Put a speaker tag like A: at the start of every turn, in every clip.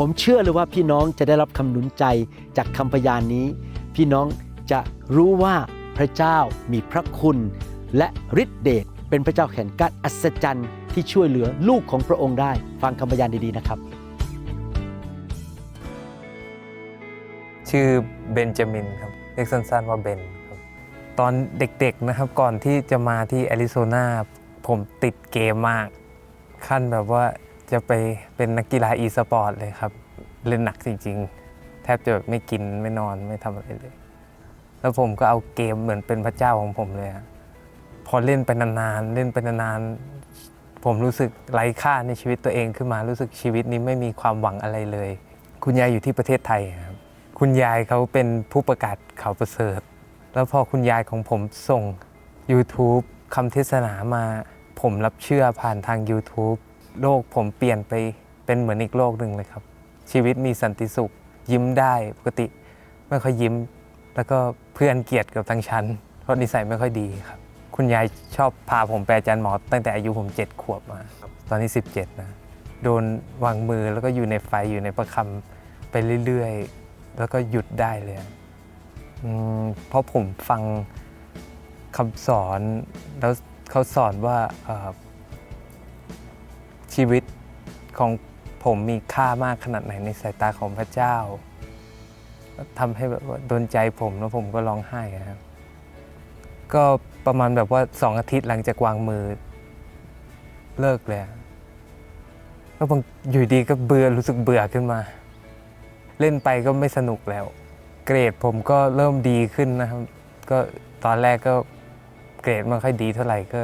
A: ผมเชื่อเลยว่าพี่น้องจะได้รับคำหนุนใจจากคำพยานนี้ พี่น้องจะรู้ว่าพระเจ้ามีพระคุณ และฤทธิเดชเป็นพระเจ้าแห่งการอัศจรรย์ที่ช่วยเหลือลูกของพระองค์ได้ ฟังคำพยานดีๆนะครับ
B: ชื่อเบนจามินครับเรียกสั้นๆว่าเบนครับตอนเด็กๆนะครับก่อนที่จะมาที่แอริโซนาผมติดเกมมากขั้นแบบว่า จะไปเป็นนักกีฬาอีสปอร์ตเลยครับ เล่นหนักจริง ๆ แทบจะแบบไม่กินไม่นอนไม่ทำอะไรเลย แล้วผมก็เอาเกมเหมือนเป็นพระเจ้าของผมเลยอะพอเล่นไปนานๆเล่นไปนานๆผมรู้สึกไร้ค่าในชีวิตตัวเองขึ้นมารู้สึกชีวิตนี้ไม่มีความหวังอะไรเลย คุณยายอยู่ที่ประเทศไทยครับ คุณยายเขาเป็นผู้ประกาศข่าวประเสริฐ แล้วพอคุณยายของผมส่ง YouTube คำเทศนามา ผมรับเชื่อผ่านทาง YouTube โลกผมเปลี่ยนไปเป็นเหมือนอีกโลกหนึ่งเลยครับ ชีวิตมีสันติสุข ยิ้มได้ปกติไม่ค่อยยิ้ม แล้วก็เพื่อนเกลียดกับทางชั้นเพราะนิสัยไม่ค่อยดีครับ คุณยายชอบพาผมไปอาจารย์หมอตั้งแต่อายุผม7ขวบมา ตอนนี้ 17 นะ โดนวางมือแล้วก็อยู่ในไฟอยู่ในประคำไปเรื่อยๆ แล้วก็หยุดได้เลยเพราะผมฟังคำสอนแล้วเขาสอนว่า ชีวิตของผมมีค่ามากขนาดไหนในสายตาของพระเจ้าทำให้แบบว่าโดนใจผมแล้วผมก็ร้องไห้ครับ ก็ประมาณแบบว่าสองอาทิตย์หลังจากวางมือเลิกเลยก็บางอยู่ดีก็เบื่อรู้สึกเบื่อขึ้นมา เล่นไปก็ไม่สนุกแล้ว เกรดผมก็เริ่มดีขึ้นนะครับ ก็ตอนแรกก็เกรดไม่ค่อยดีเท่าไหร่ก็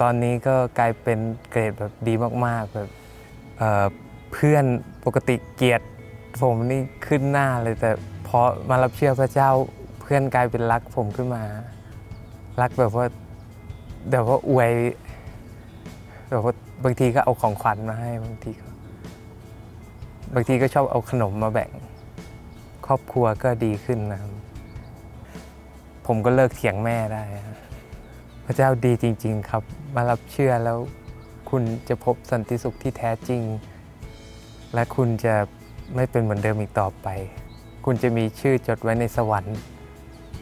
B: ตอนนี้ก็กลายเป็นเกรดแบบดีมากๆแบบเอ่อเพื่อนปกติเกลียดผมนี่ขึ้นหน้าเลยแต่พอมารับเชื่อพระเจ้าเพื่อนกลายเป็นรักผมขึ้นมา รักแบบว่าแบบว่าอวยแบบว่าบางทีก็เอาของขวัญมาให้บางทีก็บางทีก็ชอบเอาขนมมาแบ่ง ครอบครัวก็ดีขึ้นนะครับผมก็เลิกเถียงแม่ได้ พระเจ้าดีจริง ๆ ครับ มารับเชื่อแล้วคุณจะพบสันติสุขที่แท้จริง และคุณจะไม่เป็นเหมือนเดิมอีกต่อไป คุณจะมีชื่อจดไว้ในสวรรค์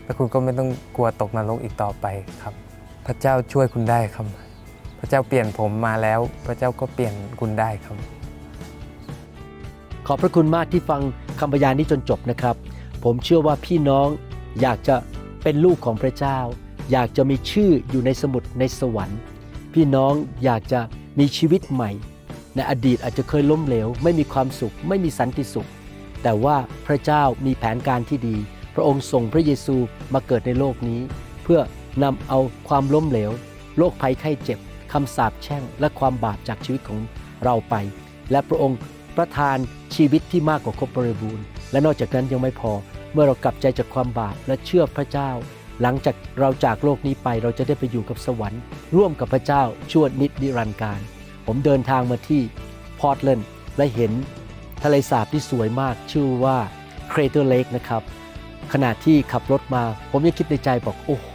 B: และคุณก็ไม่ต้องกลัวตกนรกอีกต่อไปครับ พระเจ้าช่วยคุณได้ครับ พระเจ้าเปลี่ยนผมมาแล้ว พระเจ้าก็เปลี่ยนคุณได้ครับ
A: ขอบพระคุณมากที่ฟังคำพยานนี้จนจบนะครับ ผมเชื่อว่าพี่น้องอยากจะเป็นลูกของพระเจ้า อยากจะมีชื่ออยู่ในสมุดในสวรรค์ พี่น้องอยากจะมีชีวิตใหม่ ในอดีตอาจจะเคยล้มเหลว ไม่มีความสุข ไม่มีสันติสุข แต่ว่าพระเจ้ามีแผนการที่ดี พระองค์ส่งพระเยซูมาเกิดในโลกนี้ เพื่อนำเอาความล้มเหลวโรคภัยไข้เจ็บคำสาปแช่งและความบาปจากชีวิตของเราไป และพระองค์ประทานชีวิตที่มากกว่าครบบริบูรณ์ และนอกจากนั้นยังไม่พอเมื่อเรากลับใจจากความบาปและเชื่อพระเจ้า หลังจากเราจากโลกนี้ไปเราจะได้ไปอยู่กับสวรรค์ ร่วมกับพระเจ้าชั่วนิดนิรันดร์การ ผมเดินทางมาที่พอร์ตแลนด์และเห็นทะเลสาบที่สวยมากชื่อว่า Crater Lake นะครับขณะที่ขับรถมา ผมยังคิดในใจบอกโอ้โห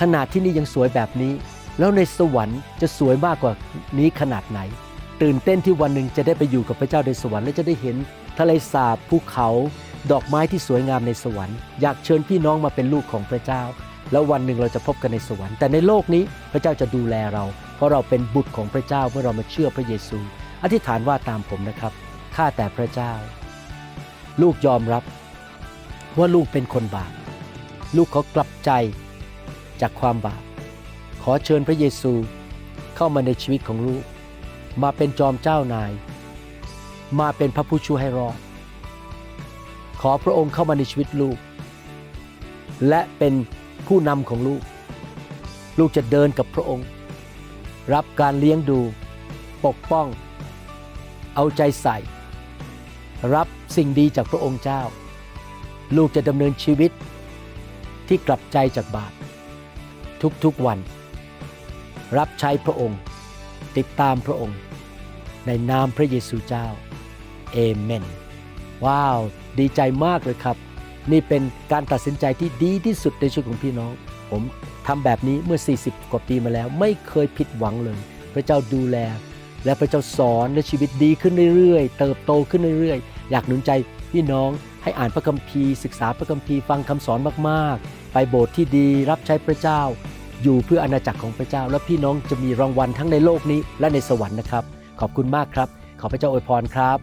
A: ขนาดที่นี่ยังสวยแบบนี้ แล้วในสวรรค์จะสวยมากกว่านี้ขนาดไหน ตื่นเต้นที่วันหนึ่งจะได้ไปอยู่กับพระเจ้าในสวรรค์และจะได้เห็นทะเลสาบภูเขา ดอกไม้ที่สวยงามในสวรรค์อยากเชิญพี่น้องมาเป็นลูกของพระเจ้า แล้ววันหนึ่งเราจะพบกันในสวรรค์แต่ในโลกนี้พระเจ้าจะดูแลเรา เพราะเราเป็นบุตรของพระเจ้าเมื่อเรามาเชื่อพระเยซู อธิษฐานว่าตามผมนะครับข้าแต่พระเจ้า ลูกยอมรับ ว่าลูกเป็นคนบาปลูกขอกลับใจจากความบาปขอเชิญพระเยซูเข้ามาในชีวิตของลูก มาเป็นจอมเจ้านาย มาเป็นพระผู้ช่วยให้รอด ขอพระองค์เข้ามาในชีวิตลูก และเป็นผู้นำของลูก ลูกจะเดินกับพระองค์ รับการเลี้ยงดู ปกป้อง เอาใจใส่ รับสิ่งดีจากพระองค์เจ้า ลูกจะดำเนินชีวิตที่กลับใจจากบาปทุกๆวัน รับใช้พระองค์ ติดตามพระองค์ ในนามพระเยซูเจ้าเอเมน ว้าว ดีใจมากเลยครับ นี่เป็นการตัดสินใจที่ดีที่สุดในชีวิตของพี่น้อง ผมทำแบบนี้เมื่อ 40 กว่าปีมาแล้ว ไม่เคยผิดหวังเลย พระเจ้าดูแล และพระเจ้าสอนและชีวิตดีขึ้นเรื่อยๆ เติบโตขึ้นเรื่อยๆ อยากหนุนใจพี่น้องให้อ่านพระคัมภีร์ศึกษาพระคัมภีร์ฟังคำสอนมากๆ ไปโบสถ์ที่ดีรับใช้พระเจ้า อยู่เพื่ออาณาจักรของพระเจ้า และพี่น้องจะมีรางวัลทั้งในโลกนี้และในสวรรค์นะครับ ขอบคุณมากครับ ขอพระเจ้าอวยพรครับ